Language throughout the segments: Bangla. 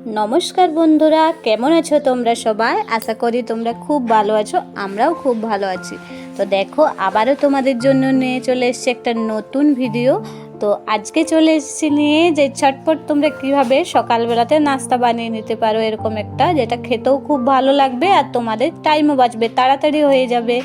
নমস্কার বন্ধুরা, কেমন আছো তোমরা সবাই? আশা করি তোমরা খুব ভালো আছো, আমরাও খুব ভালো আছি। তো দেখো, আবারও তোমাদের জন্য নিয়ে চলে এসেছি একটা নতুন ভিডিও। তো আজকে চলে এসেছি নিয়ে যে ছটপট তোমরা কীভাবে সকালবেলাতে নাস্তা বানিয়ে নিতে পারো এরকম একটা, যেটা খেতেও খুব ভালো লাগবে আর তোমাদের টাইমও বাঁচবে, তাড়াতাড়ি হয়ে যাবে।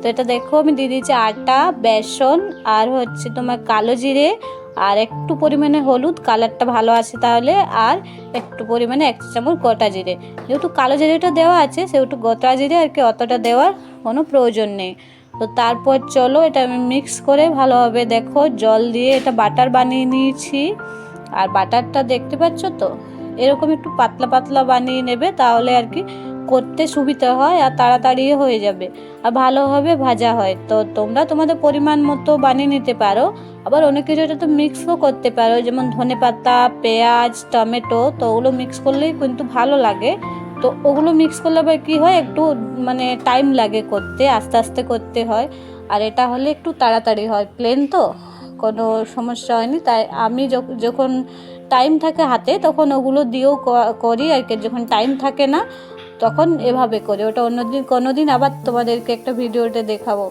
তো এটা দেখো, আমি দিয়ে দিয়েছি আটা, বেসন আর হচ্ছে তোমার কালো জিরে আর একটু পরিমাণে হলুদ, কালারটা ভালো আছে তাহলে, আর একটু পরিমাণে এক চামচ গোটা জিরে। যেহেতু কালো জিরেটা দেওয়া আছে, সেহেতু গোটা জিরে আর কি অতটা দেওয়ার কোনো প্রয়োজন নেই। তো তারপর চলো এটা আমি মিক্স করে ভালোভাবে দেখো, জল দিয়ে এটা বাটার বানিয়ে নিয়েছি। আর বাটারটা দেখতে পাচ্ছ তো? এরকম একটু পাতলা পাতলা বানিয়ে নেবে, তাহলে আর কি করতে সুবিধা হয় আর তাড়াতাড়ি হয়ে যাবে। আর ভালোভাবে ভাজা হয়। তো তোমরা তোমাদের পরিমাণ মতো বানিয়ে নিতে পারো। আবার অনেক কিছু এটা তো মিক্সও করতে পারো। যেমন ধনে পাতা, পেঁয়াজ, টমেটো, তো ওগুলো মিক্স করলেই কিন্তু ভালো লাগে। তো ওগুলো মিক্স করলে আবার কী হয়? একটু মানে টাইম লাগে করতে, আস্তে আস্তে করতে হয়। আর এটা হলে একটু তাড়াতাড়ি হয়। প্লেন তো? কোনো সমস্যা হয়নি। তাই আমি যখ- যখন টাইম থাকে হাতে, তখন ওগুলো দিয়েও করি আর কি। যখন টাইম থাকে না তখন এভাবে করে, ওটা অন্যদিন কোনো দিন আবার তোমাদেরকে একটা ভিডিওতে দেখাবো।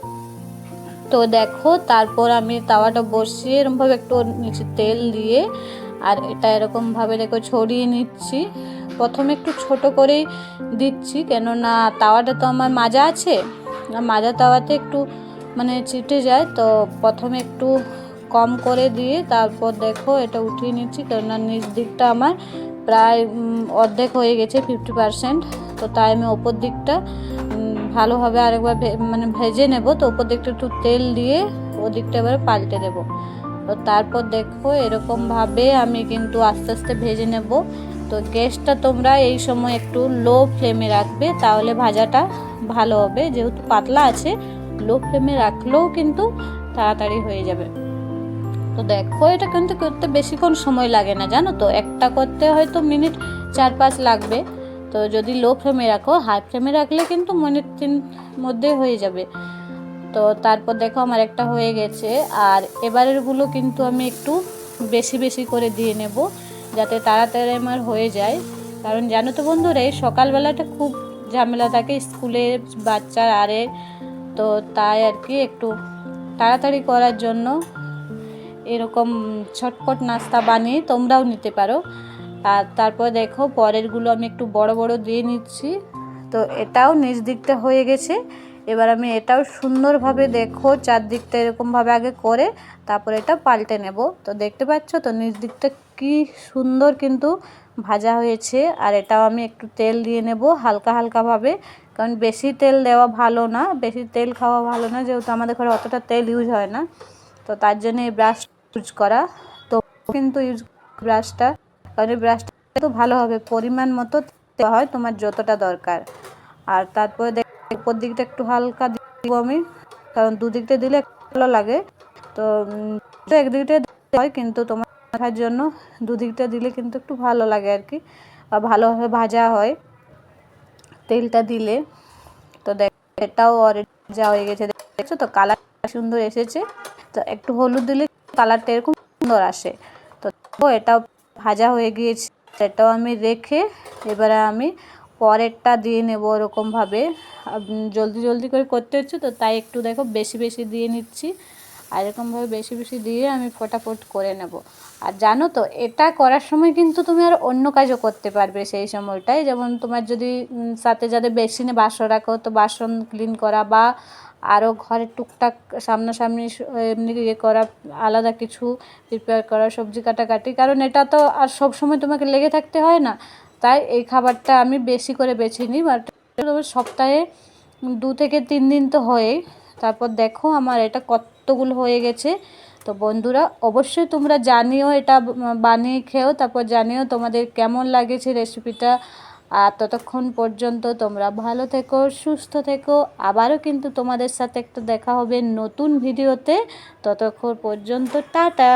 তো দেখো, তারপর আমি তাওয়াটা বসিয়ে এরকমভাবে একটু নিচে তেল দিয়ে, আর এটা এরকমভাবে দেখো ছড়িয়ে নিচ্ছি। প্রথমে একটু ছোট করেই দিচ্ছি, কেননা তাওয়াটা তো আমার মাজা আছে। মাজা তাওয়াতে একটু মানে চিটে যায়, তো প্রথমে একটু কম করে দিয়ে তারপর দেখো এটা উঠিয়ে নিচ্ছি, কেননা নিচ দিকটা আমার প্রায় অর্ধেক হয়ে গেছে ফিফটি পারসেন্ট তো তাই আমি ওপর দিকটা ভালোভাবে আরেকবার মানে ভেজে নেব। তো ওপর দিকটা একটু তেল দিয়ে ও দিকটা এবারে পাল্টে দেব। তো তারপর দেখো, এরকমভাবে আমি কিন্তু আস্তে আস্তে ভেজে নেব। তো গ্যাসটা তোমরা এই সময় একটু লো ফ্লেমে রাখবে, তাহলে ভাজাটা ভালো হবে। যেহেতু পাতলা আছে, লো ফ্লেমে রাখলেও কিন্তু তাড়াতাড়ি হয়ে যাবে। তো দেখো, এটা কিন্তু করতে বেশিক্ষণ সময় লাগে না, জানো তো? একটা করতে হয়তো মিনিট চার পাঁচ লাগবে। তো যদি লো ফ্লেমে রাখো হাই ফ্লেমে রাখলে কিন্তু মিনিট তিন মধ্যে হয়ে যাবে। তো তারপর দেখো, আমার একটা হয়ে গেছে। আর এবারেরগুলো কিন্তু আমি একটু বেশি বেশি করে দিয়ে নেব, যাতে তাড়াতাড়ি আমার হয়ে যায়। কারণ জানো তো বন্ধুরা, এই সকালবেলাটা খুব ঝামেলা থাকে স্কুলে বাচ্চার আরে। তো তাই আর কি একটু তাড়াতাড়ি করার জন্য এরকম ছটপট নাস্তা বানিয়ে তোমরাও নিতে পারো। আর তারপর দেখো পরেরগুলো আমি একটু বড় বড় দিয়ে নিচ্ছি। তো এটাও নিচ দিকটা হয়ে গেছে। এবার আমি এটাও সুন্দরভাবে দেখো চারদিকটা এরকমভাবে আগে করে তারপর এটা পাল্টে নেব। তো দেখতে পাচ্ছ তো নিচ দিকটা কি সুন্দর কিন্তু ভাজা হয়েছে। আর এটাও আমি একটু তেল দিয়ে নেব হালকা হালকাভাবে। কারণ বেশি তেল দেওয়া ভালো না, বেশি তেল খাওয়া ভালো না, যেহেতু আমাদের ঘরে অতটা তেল ইউজ হয় না। তো তার জন্য এই ব্রাশ ইউজ করা। তো কিন্তু ইউজ ব্রাশটা কারণ ব্রাশটা তো ভালো হবে, পরিমাণ মতো হয় তোমার যতটা দরকার। আর তারপরে দেখ, উপর দিকটা একটু হালকা দিব আমি, কারণ দুদিকটা দিলে ভালো লাগে। তো একদিকটা হয়, কিন্তু তোমার মাথার জন্য দুদিকটা দিলে কিন্তু একটু ভালো লাগে আর কি, বা ভালোভাবে ভাজা হয়। তেলটা দিলে, তো দেখ, এটাও অলরেডি যা হয়ে গেছে, দেখছ তো? কালার সুন্দর এসেছে। তো একটু হলুদ দিলে কালারটা এরকম সুন্দর আসে। তো এটাও ভাজা হয়ে গিয়েছে। এটাও আমি রেখে এবারে আমি পরেরটা দিয়ে নেব ওরকমভাবে। জলদি জলদি করে করতে হচ্ছে তো, তাই একটু দেখো, বেশি বেশি দিয়ে নিচ্ছি। আর এরকমভাবে বেশি বেশি দিয়ে আমি ফটাফট করে নেব। আর জানো তো, এটা করার সময় কিন্তু তুমি আর অন্য কাজও করতে পারবে সেই সময়টায়। যেমন তোমার যদি সাথে যাদের বেসিনে বাসন রাখো, তো বাসন ক্লিন করা বা আরও ঘরে টুকটাক সামনাসামনি এমনি ইয়ে করা, আলাদা কিছু প্রিপেয়ার করা, সবজি কাটাকাটি। কারণ এটা তো আর সব সময় তোমাকে লেগে থাকতে হয় না। তাই এই খাবারটা আমি বেশি করে বেছে নিই। বাট সপ্তাহে দু থেকে তিন দিন তো হয়ই। তারপর দেখো আমার এটা কতগুলো হয়ে গেছে? তো বন্ধুরা, অবশ্যই তোমরা জানিও এটা বানিয়ে খেও, তারপর জানিও তোমাদের কেমন লাগেছে রেসিপিটা আর ততক্ষণ পর্যন্ত তোমরা ভালো থেকো, সুস্থ থেকো। আবারও কিন্তু তোমাদের সাথে একটা দেখা হবে নতুন ভিডিওতে ততক্ষণ পর্যন্ত টাটা!